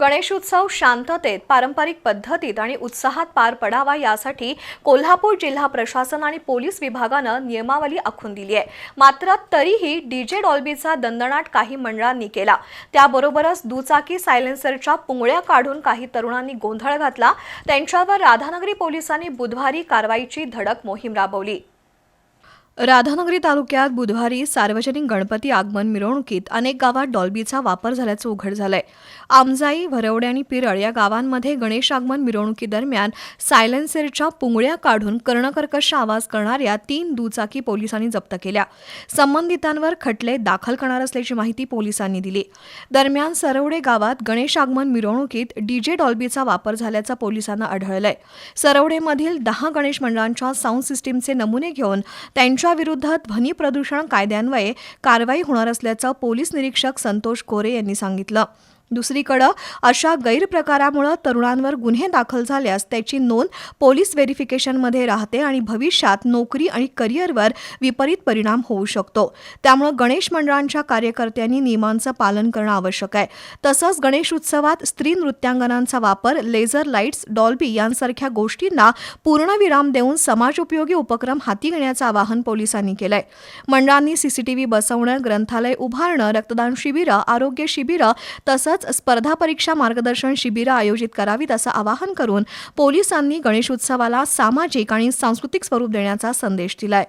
गणेशोत्सव शांततेत पारंपरिक पद्धतीत आणि उत्साहात पार पडावा यासाठी कोल्हापूर जिल्हा प्रशासन आणि पोलीस विभागानं नियमावली आखून दिली आहे. मात्र तरीही डीजे डॉल्बीचा दणदणाट काही मंडळांनी केला. त्याबरोबरच दुचाकी सायलेन्सरच्या पुंगळ्या काढून काही तरुणांनी गोंधळ घातला. त्यांच्यावर राधानगरी पोलिसांनी बुधवारी कारवाईची धडक मोहीम राबवली. राधानगरी तालुक्यात बुधवारी सार्वजनिक गणपती आगमन मिरवणुकीत अनेक गावात डॉल्बीचा वापर झाल्याचं उघड झालंय. आमजाई भरवडे आणि पिरळ या गावांमध्ये गणेश आगमन मिरवणुकीदरम्यान सायलेन्सरच्या पुंगळ्या काढून कर्णकर्कश आवाज करणाऱ्या तीन दुचाकी पोलिसांनी जप्त केल्या. संबंधितांवर खटले दाखल करणार असल्याची माहिती पोलिसांनी दिली. दरम्यान सरवडे गावात गणेश आगमन मिरवणुकीत डीजे डॉल्बीचा वापर झाल्याचं पोलिसांना आढळलंय. सरवडेमधील दहा गणेश मंडळांच्या साऊंड सिस्टीमचे नमुने घेऊन त्यांच्या विरुद्ध ध्वनी प्रदूषण कायद्यान्वये कारवाई होणार असल्याचं पोलीस निरीक्षक संतोष कोरे यांनी सांगितलं. दुसरीकडं अशा गैरप्रकारामुळे तरुणांवर गुन्हे दाखल झाल्यास त्याची नोंद पोलीस व्हेरिफिकेशनमध्ये राहते आणि भविष्यात नोकरी आणि करिअरवर विपरीत परिणाम होऊ शकतो. त्यामुळे गणेश मंडळांच्या कार्यकर्त्यांनी नियमांचं पालन करणं आवश्यक आहे. तसंच गणेश उत्सवात स्त्री नृत्यांगनांचा वापर लेझर लाईट्स डॉल्बी यांसारख्या गोष्टींना पूर्णविराम देऊन समाजोपयोगी उपक्रम हाती घेण्याचं आवाहन पोलिसांनी केलंय. मंडळांनी सीसीटीव्ही बसवणं ग्रंथालय उभारणं रक्तदान शिबिरं आरोग्य शिबिरं तसंच स्पर्धा परीक्षा मार्गदर्शन शिबिरं आयोजित करावीत असं आवाहन करून पोलिसांनी गणेशोत्सवाला सामाजिक आणि सांस्कृतिक स्वरूप देण्याचा संदेश दिलाय.